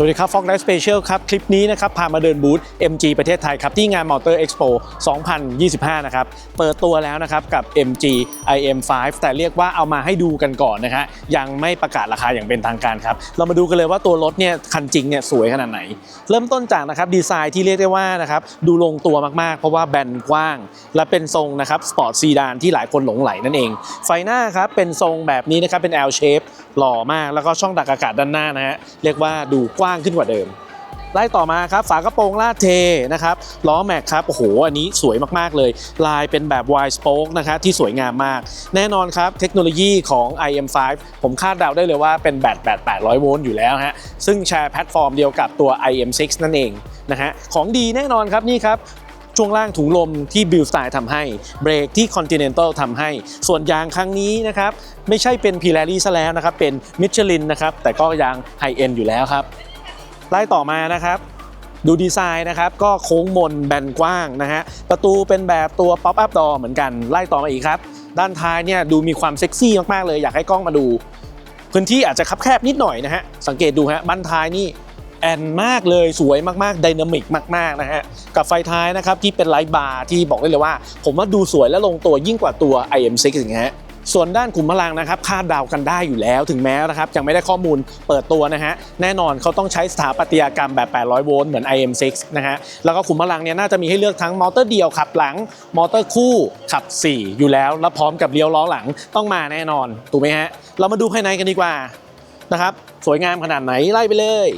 สวัสดีครับ Fox Life Special ครับ คลิปนี้นะครับ พามาเดินบูธ MG ประเทศไทยครับ ที่งาน Motor Expo 2025 นะครับ เปิดตัวแล้วนะครับ กับ MG IM5 แต่เรียกว่าเอามาให้ดูกันก่อนนะฮะยังไม่ประกาศราคาอย่างเป็นทางการครับ เรามาดูกันเลยว่าตัวรถเนี่ย คันจริงเนี่ย สวยขนาดไหน เริ่มต้นจากนะครับ ดีไซน์ที่เรียกได้ว่านะครับดูลงตัวมากๆ เพราะว่าแบนกว้าง และเป็นทรงนะครับสปอร์ตซีดานที่หลายคนหลงไหลนั่นเองไฟหน้าครับเป็นทรงแบบนี้นะครับเป็น L shape หล่อมาก แล้วก็ช่องดักอากาศด้านหน้านะฮะเรียกว่าดูกว้างขึ้นกว่าเดิมไล่ต่อมาครับฝากระโปรงลาดเทนะครับล้อแม็กครับโอ้โหอันนี้สวยมากๆเลย ลายเป็นแบบ wide spoke นะครับที่สวยงามมาก แน่นอนครับเทคโนโลยีของ IM5 ผมคาดเดาได้เลยว่าเป็นแบตแบต800 โวลต์อยู่แล้วฮะซึ่งแชร์แพลตฟอร์มเดียวกับตัว IM6 นั่นเองนะฮะของดีแน่นอนครับนี่ครับ ช่วงล่างถุงลมที่ b ิ l สไตล์ทำให้ เบรกที่ Continental ทำให้ ส่วนยางครั้งนี้นะครับ ไม่ใช่เป็น Pirelli ซะแล้วนะครับ เป็น Michelin นะครับ แต่ก็ยางไฮเอ็นอยู่แล้วครับ ไล่ต่อมานะครับดูดีไซน์นะครับ ก็โค้งมนแบนกว้างนะฮะ ประตูเป็นแบบตัว Pop Up Door เหมือนกัน ไล่ต่อมาอีกครับ ด้านท้ายเนี่ยดูมีความเซ็กซี่มาก ๆ เลย อยากให้กล้องมาดู พื้นที่อาจจะคับแคบนิดหน่อยนะฮะ สังเกตดูฮะบั้นท้ายนี่ แอนมากเลยสวยมากๆไดนามิกมากๆนะฮะกับไฟท้ายนะครับที่เป็นไลท์บาร์ที่บอกได้เลยว่า ผมว่าดูสวยและลงตัวยิ่งกว่าตัว IM6 อย่างเงี้ยส่วนด้านขุมพลังนะครับคาดเดากันได้อยู่แล้วถึงแม้นะครับยังไม่ได้ข้อมูลเปิดตัวนะฮะแน่นอนเขาต้องใช้สถาปัตยกรรมแบบ 800 โวลต์เหมือน IM6 นะฮะแล้วก็ขุมพลังเนี่ยน่าจะมีให้เลือกทั้งมอเตอร์เดียวขับหลัง มอเตอร์คู่ขับ 4 อยู่แล้ว แล้วพร้อมกับเลี้ยวล้อหลังต้องมาแน่นอนถูกไหมฮะเรามาดูภายในกันดีกว่านะครับสวยงามขนาดไหนไล่ไปเลย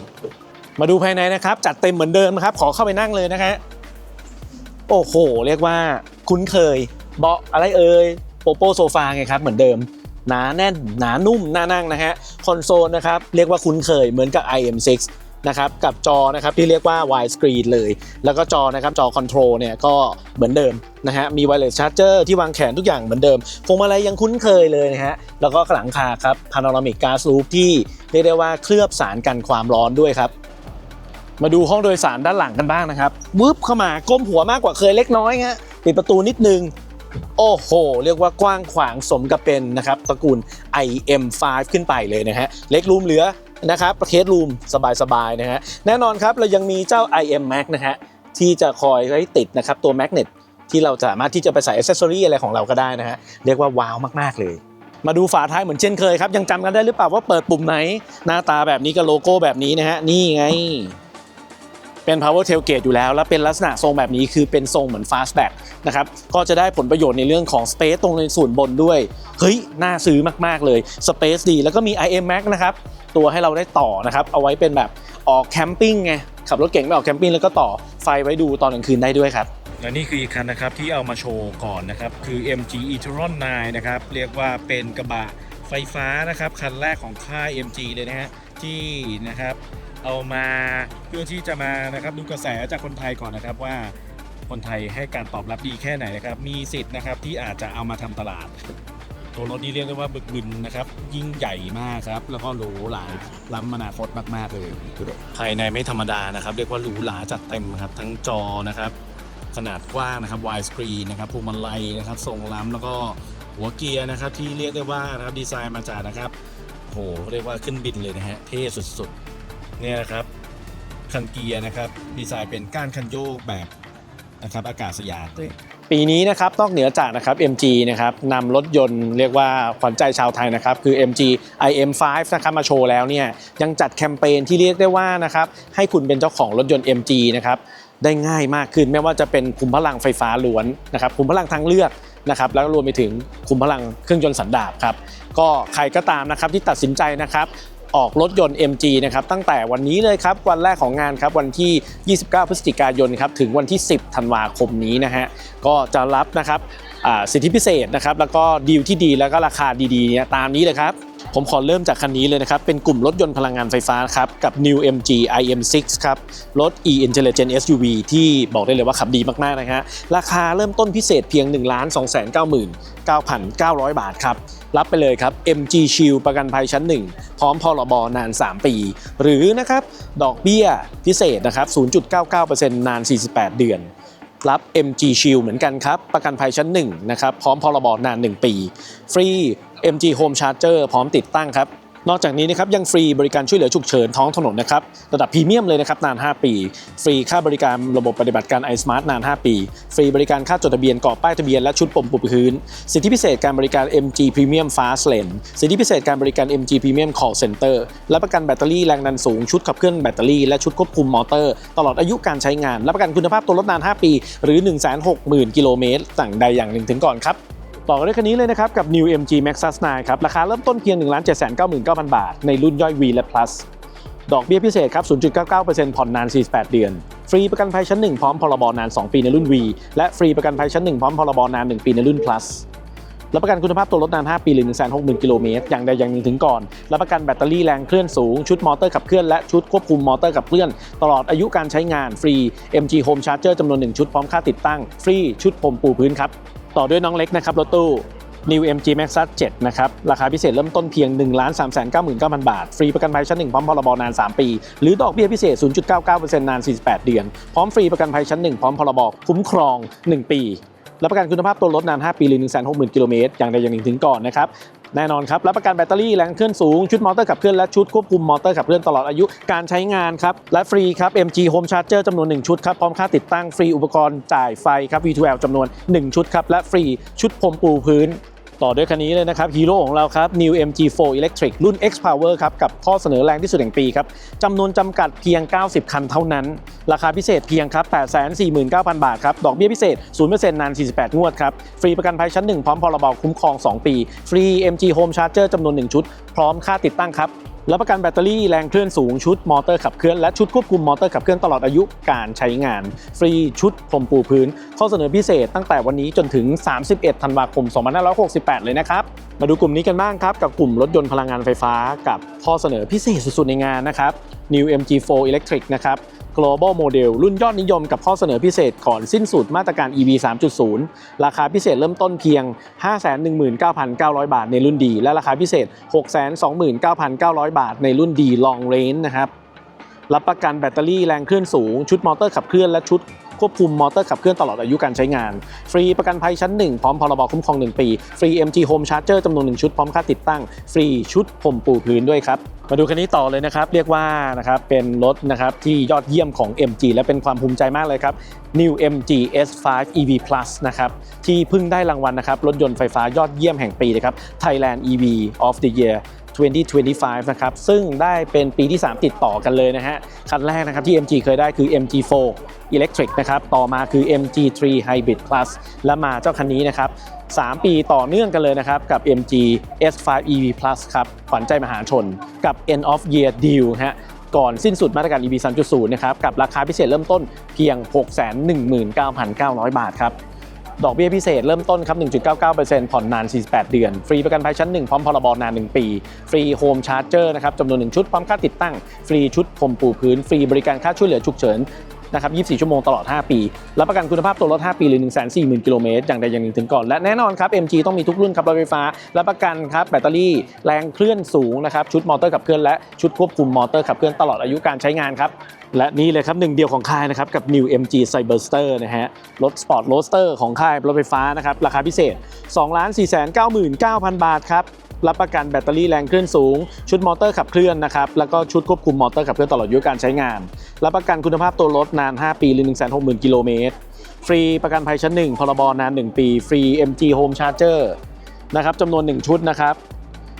มาดูภายในนะครับ จัดเต็มเหมือนเดิมครับ ขอเข้าไปนั่งเลยนะฮะโอ้โห เรียกว่าคุ้นเคย เบาะอะไรเอ่ยโปโปโซฟาไงครับ เหมือนเดิมหนาแน่นหนานุ่มน่านั่งนะฮะคอนโซลนะครับเรียกว่าคุ้นเคยเหมือนกับ IM6 นะครับกับจอนะครับที่เรียกว่า wide screen เลย แล้วก็จอนะครับจอคอนโทรลเนี่ยก็เหมือนเดิมนะฮะมี wireless charger ที่วางแขนทุกอย่างเหมือนเดิมพวงมาลัยยังคุ้นเคยเลยนะฮะแล้วก็หลังคาครับ panoramic glass roof ที่เรียกได้ว่าเคลือบสารกันความร้อนด้วยครับ มาดูห้องโดยสารด้านหลังกันบ้างนะครับวืบเข้ามาก้มหัวมากกว่าเคยเล็กน้อยฮะปิดประตูนิดนึง โอ้โห เรียกว่ากว้างขวางสมกับเป็นนะครับตระกูล IM5 ขึ้นไปเลยนะฮะเล็กรูมเหลือนะครับประเทศรูมสบายๆนะฮะแน่นอนครับเรายังมีเจ้า IM Max นะฮะที่จะคอยไว้ติดนะครับตัวแมกเนตที่เราสามารถที่จะไปใส่อ c เซสซอรี่อะไรของเราก็ได้นะฮะเรียกว่าว้าวมากๆเลยมาดูฝาท้ายเหมือนเช่นเคยครับ ยังจำกันได้หรือเปล่าว่าเปิดปุ่มไหน หน้าตาแบบนี้กับโลโก้แบบนี้นะฮะ นี่ไง เป็น power tailgate อยู่แล้ว แล้วเป็นลักษณะทรงแบบนี้คือเป็นทรงเหมือน fastback นะครับก็จะได้ผลประโยชน์ในเรื่องของ space ตรงในส่วนบนด้วย เฮ้ย น่าซื้อมาก ๆ เลย space ดี แล้วก็มี IM Max นะครับ ตัวให้เราได้ต่อนะครับ เอาไว้เป็นแบบออกแคมปิ้งไงขับรถเก่งไปออกแคมปิ้งแล้วก็ต่อไฟไว้ดูตอนกลางคืนได้ด้วยครับและนี่คืออีกคันนะครับที่เอามาโชว์ก่อนนะครับ คือ MG e-tron 9 นะครับ เรียกว่าเป็นกระบะไฟฟ้านะครับ คันแรกของค่าย MG เลยนะฮะที่นะครับ เอามาเพื่อที่จะมานะครับดูกระแสจากคนไทยก่อนนะครับว่าคนไทยให้การตอบรับดีแค่ไหนนะครับ มีสิทธิ์นะครับที่อาจจะเอามาทำตลาด ตัวรถนี้เรียกได้ว่าบึกบึนนะครับ ยิ่งใหญ่มากครับ แล้วก็หรูหราล้ำอนาคตมากๆเลยภายในไม่ธรรมดานะครับ เรียกว่าหรูหราจัดเต็มครับ ทั้งจอนะครับ ขนาดกว้างนะครับ wide screen นะครับพวงมาลัยนะครับทรงล้ำแล้วก็หัวเกียร์นะครับ ที่เรียกได้ว่านะครับดีไซน์มาจากนะครับโหเรียกว่าขึ้นบินเลยนะฮะเท่สุดๆ เนี่ยนะครับคันเกียร์นะครับดีไซน์เป็นก้านคันโยกแบบนะครับอากาศยานปีนี้นะครับนอกเหนือจากนะครับ MG นะครับนำรถยนต์เรียกว่าขวัญใจชาวไทยนะครับคือ MG IM5 นะครับมาโชว์แล้วเนี่ยยังจัดแคมเปญที่เรียกได้ว่านะครับให้คุณเป็นเจ้าของรถยนต์ MG นะครับได้ง่ายมากขึ้นไม่ว่าจะเป็นคุมพลังไฟฟ้าล้วนนะครับคุมพลังทางเลือกนะครับแล้วก็รวมไปถึงคุมพลังเครื่องยนต์สันดาปครับก็ใครก็ตามนะครับที่ตัดสินใจนะครับ ออกรถยนต์ MG นะครับตั้งแต่วันนี้เลยครับวันแรกของงานครับวันที่ 29 พฤศจิกายนครับถึงวันที่ 10 ธันวาคมนี้นะฮะก็จะรับนะครับสิทธิพิเศษนะครับแล้วก็ดีลที่ดีแล้วก็ราคาดีๆเนี่ยตามนี้เลยครับ ผมขอเริ่มจากคันนี้เลยนะครับ เป็นกลุ่มรถยนต์พลังงานไฟฟ้าครับ กับ New MG IM6 ครับ รถ e Intelligent SUV ที่บอกได้เลยว่าขับดีมาก ๆ นะฮะ ราคาเริ่มต้นพิเศษเพียง 1 2 9 9 9,900บาทครับ รับไปเลยครับ MG Shield ประกันภัยชั้น 1 พร้อมพรบนาน 3 ปี หรือนะครับ ดอกเบี้ยพิเศษนะครับ 0.99%นาน 48 เดือนรับ MG Shield เหมือนกันครับ ประกันภัยชั้น1นะครับ พร้อมพรบนาน 1 ปี ฟรี MG Home Charger พร้อมติดตั้งครับนอกจากนี้นะครับยังฟรีบริการช่วยเหลือฉุกเฉินท้องถนนนะครับระดับพรีเมียมเลยนะครับนาน 5 ปี ฟรีค่าบริการระบบปฏิบัติการ iSmart นาน 5 ปี ฟรีบริการค่าจดทะเบียนกรอบป้ายทะเบียนและชุดปุ่มปูพื้น สิทธิพิเศษการบริการ MG Premium Fast Lane สิทธิพิเศษการบริการ MG Premium Call Center และประกันแบตเตอรี่แรงดันสูงชุดขับเคลื่อนแบตเตอรี่และชุดควบคุมมอเตอร์ ตลอดอายุการใช้งานและประกันคุณภาพตัวรถนาน 5 ปี หรือ 160,000 กิโลเมตรต่างใดอย่างหนึ่งถึงก่อนครับ ต่อกันด้วยคันนี้เลยนะครับ กับ New MG Maxus 9ครับ ราคาเริ่มต้นเพียง 1 7 9 9 0 0 0 บาท ในรุ่นย่อย V และ Plus ดอกเบี้ยพิเศษครับ 0.99%ผ่อนนาน 48 เดือน ฟรีประกันภัยชั้น 1 พร้อมพรบนาน 2 ปีในรุ่น V และฟรีประกันภัยชั้น 1 พร้อมพรบนาน 1 ปีในรุ่น Plus รับประกันคุณภาพตัวรถนาน 5 ปีหรือ 160,000 กิโลเมตร อย่างใดอย่างหนึ่งถึงก่อน รับประกันแบตเตอรี่แรงเคลื่อนสูง ชุดมอเตอร์ขับเคลื่อน และชุดควบคุมมอเตอร์ขับเคลื่อน ตลอดอายุการใช้งาน ฟรี MG Home Charger จำนวน 1 ชุดพร้อมค่าติดตั้ง ฟรี ชุดผมปูพื้นครับ ต่อด้วยน้องเล็กนะครับรถตู้ New MG Maxus 7นะครับราคาพิเศษเริ่มต้นเพียง 1 3 9 9 0 0 0 บาท ฟรีประกันภัยชั้น 1 พร้อมพรบนาน 3 ปี หรือดอกเบี้ยพิเศษ 0.99%นาน 48 เดือน พร้อมฟรีประกันภัยชั้น 1 พร้อมพรบคุ้มครอง 1 ปี รับประกันคุณภาพตัวรถนาน 5 ปีหรือ 160,000 กิโลเมตรอย่างใดอย่างหนึ่งถึงก่อนนะครับแน่นอนครับรับประกันแบตเตอรี่แรงเคลื่อนสูง ชุดมอเตอร์ขับเคลื่อนและชุดควบคุมมอเตอร์ขับเคลื่อนตลอดอายุการใช้งานครับ และฟรีครับ MG Home Charger จำนวน 1 ชุดครับ พร้อมค่าติดตั้งฟรีอุปกรณ์จ่ายไฟครับ V2L จำนวน 1 ชุดครับ และฟรีชุดพรมปูพื้น ต่อด้วยคันนี้เลยนะครับฮีโร่ของเราครับ New MG4 Electric รุ่น X Power ครับ กับข้อเสนอแรงที่สุดแห่งปีครับจำนวนจำกัดเพียง 90 คันเท่านั้น ราคาพิเศษเพียงครับ 849,000 บาทครับ ดอกเบี้ยพิเศษ 0%นาน 48 งวดครับ ฟรีประกันภัยชั้น 1 พร้อมพรบคุ้มครอง 2 ปี ฟรี MG Home Charger จำนวน 1 ชุด พร้อมค่าติดตั้งครับ รับประกันแบตเตอรี่แรงเคลื่อนสูงชุดมอเตอร์ขับเคลื่อนและชุดควบคุมมอเตอร์ขับเคลื่อนตลอดอายุการใช้งาน ฟรีชุดพรมปูพื้น ข้อเสนอพิเศษตั้งแต่วันนี้จนถึง 31 ธันวาคม 2568 เลยนะครับ มาดูกลุ่มนี้กันบ้างครับ กับกลุ่มรถยนต์พลังงานไฟฟ้า กับข้อเสนอพิเศษสุดๆในงานนะครับ New MG4 Electric นะครับ Global Model รุ่นยอดนิยมกับข้อเสนอพิเศษก่อนสิ้นสุดมาตรการ EV 3.0 ราคาพิเศษเริ่มต้นเพียง 519,900 บาทในรุ่นดี และราคาพิเศษ 629,900 บาทในรุ่นดี Long Range นะครับ รับประกันแบตเตอรี่แรงเคลื่อนสูง ชุดมอเตอร์ขับเคลื่อนและชุด ควบคุมมอเตอร์ขับเคลื่อนตลอดอายุการใช้งาน ฟรีประกันภัยชั้น 1 พร้อมพรบคุ้มครอง 1 ปี ฟรี MG Home Charger จำนวน 1 ชุดพร้อมค่าติดตั้ง ฟรีชุดผมปูพื้นด้วยครับมาดูคันนี้ต่อเลยนะครับ เรียกว่านะครับเป็นรถนะครับที่ยอดเยี่ยมของ MG และเป็นความภูมิใจมากเลยครับ New MG S5 EV Plus นะครับที่เพิ่งได้รางวัลนะครับรถยนต์ไฟฟ้ายอดเยี่ยมแห่งปีนะครับ Thailand EV of the Year 2025 นะครับ ซึ่งได้เป็นปีที่ 3 ติดต่อกันเลยนะฮะ คันแรกนะครับที่ MG เคยได้คือ MG4 Electric นะครับ ต่อมาคือ MG3 Hybrid Plus และมาเจ้าคันนี้นะครับ 3 ปีต่อเนื่องกันเลยนะครับ กับ MG S5 EV Plus ครับ ขวัญใจมหาชน กับ End of Year Deal ฮะก่อนสิ้นสุดมาตรการ EV 3.0 นะครับ กับราคาพิเศษเริ่มต้นเพียง 619,900 บาทครับ ดอกเบี้ยพิเศษเริ่มต้นครับ 1.99%ผ่อนนาน 48 เดือน ฟรีประกันภัยชั้น 1 พร้อมพรบนาน 1 ปี ฟรีโฮมชาร์จเจอร์นะครับจำนวน 1 ชุดพร้อมค่าติดตั้ง ฟรีชุดพรมปูพื้น ฟรีบริการค่าช่วยเหลือฉุกเฉิน นะครับ 24 ชั่วโมงตลอด 5 ปี รับประกันคุณภาพตัวรถ 5 ปี หรือ 140,000 กิโลเมตร อย่างใดอย่างหนึ่งถึงก่อน และแน่นอนครับ MG ต้องมีทุกรุ่นครับรถไฟฟ้า รับประกันครับ แบตเตอรี่ แรงเคลื่อนสูงนะครับ ชุดมอเตอร์ขับเคลื่อน และชุดควบคุมมอเตอร์ขับเคลื่อนตลอดอายุการใช้งานครับ และนี่เลยครับหนึ่งเดียวของค่ายนะครับ กับ New MG Cyberster นะฮะ รถสปอร์ตโรสเตอร์ของค่ายรถไฟฟ้านะครับ ราคาพิเศษ 2 4 9 9 0 0 0 บาทครับ รับประกันแบตเตอรี่แรงเคลื่อนสูง ชุดมอเตอร์ขับเคลื่อนนะครับ แล้วก็ชุดควบคุมมอเตอร์ขับเคลื่อนตลอดอายุการใช้งาน รับประกันคุณภาพตัวรถนาน 5 ปีหรือ 160,000 กิโลเมตร ฟรีประกันภัยชั้น 1 พรบนาน 1 ปี ฟรี MG Home Charger นะครับจำนวน 1 ชุดนะครับ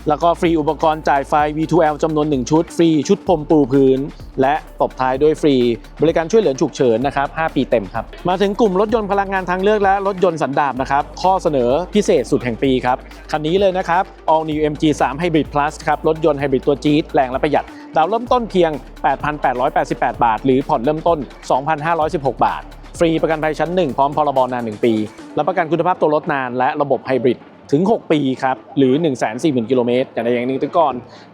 แล้วก็ฟรีอุปกรณ์จ่ายไฟ V2L จำนวน 1 ชุด ฟรีชุดพรมปูพื้น และตบท้ายด้วยฟรีบริการช่วยเหลือฉุกเฉินนะครับ 5 ปีเต็มครับ มาถึงกลุ่มรถยนต์พลังงานทางเลือกและรถยนต์สันดาปนะครับ ข้อเสนอพิเศษสุดแห่งปีครับ คันนี้เลยนะครับ All New MG3 Hybrid Plus ครับ รถยนต์ไฮบริดตัวจี๊ดแรงและประหยัด ดาวน์เริ่มต้นเพียง 8,888 บาท หรือผ่อนเริ่มต้น 2,516 บาท ฟรีประกันภัยชั้น 1 พร้อมพรบนาน 1 ปีรับประกันคุณภาพตัวรถนานและระบบไฮบริด ถึง 6 ปีครับ หรือ 140,000 กิโลเมตรอย่างใดอย่างหนึ่งถึงก่อน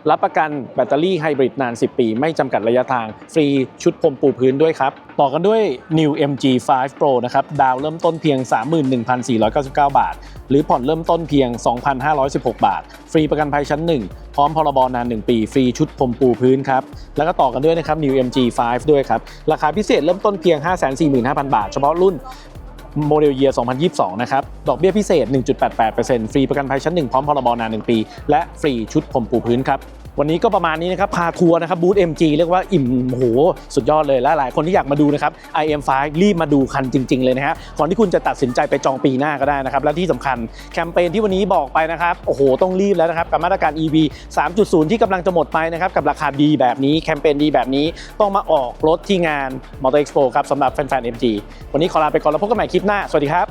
รับประกันแบตเตอรี่ไฮบริดนาน 10 ปี ไม่จำกัดระยะทาง ฟรีชุดพรมปูพื้นด้วยครับ ต่อกันด้วย New MG 5 Pro นะครับ ดาวเริ่มต้นเพียง 31,499 บาท หรือผ่อนเริ่มต้นเพียง 2,516 บาท ฟรีประกันภัยชั้น 1 พร้อมพรบนาน 1 ปี ฟรีชุดพรมปูพื้นครับ แล้วก็ต่อกันด้วยนะครับ New MG 5 ด้วยครับ ราคาพิเศษเริ่มต้นเพียง 545,000 บาท เฉพาะรุ่น โมเดลเยียร์ 2022 นะครับ ดอกเบี้ยพิเศษ 1.88%ฟรีประกันภัยชั้น 1 พร้อมพรบนาน 1 ปี และฟรีชุดผมปูพื้นครับ วันนี้ก็ประมาณนี้นะครับพาทัวร์นะครับบูธ MG เรียกว่าอิ่มโหสุดยอดเลยและหลายคนที่อยากมาดูนะครับ IM5 รีบมาดูคันจริง ๆ เลยนะฮะก่อนที่คุณจะตัดสินใจไปจองปีหน้าก็ได้นะครับ และที่สำคัญแคมเปญที่วันนี้บอกไปนะครับโอ้โหต้องรีบแล้วนะครับกับมาตรการ EV 3.0 ที่กำลังจะหมดไปนะครับกับราคาดีแบบนี้แคมเปญดีแบบนี้ต้องมาออกรถที่งาน Motor Expo ครับสำหรับแฟนๆ MG วันนี้ขอลาไปก่อนแล้วพบกันใหม่คลิปหน้าสวัสดีครับ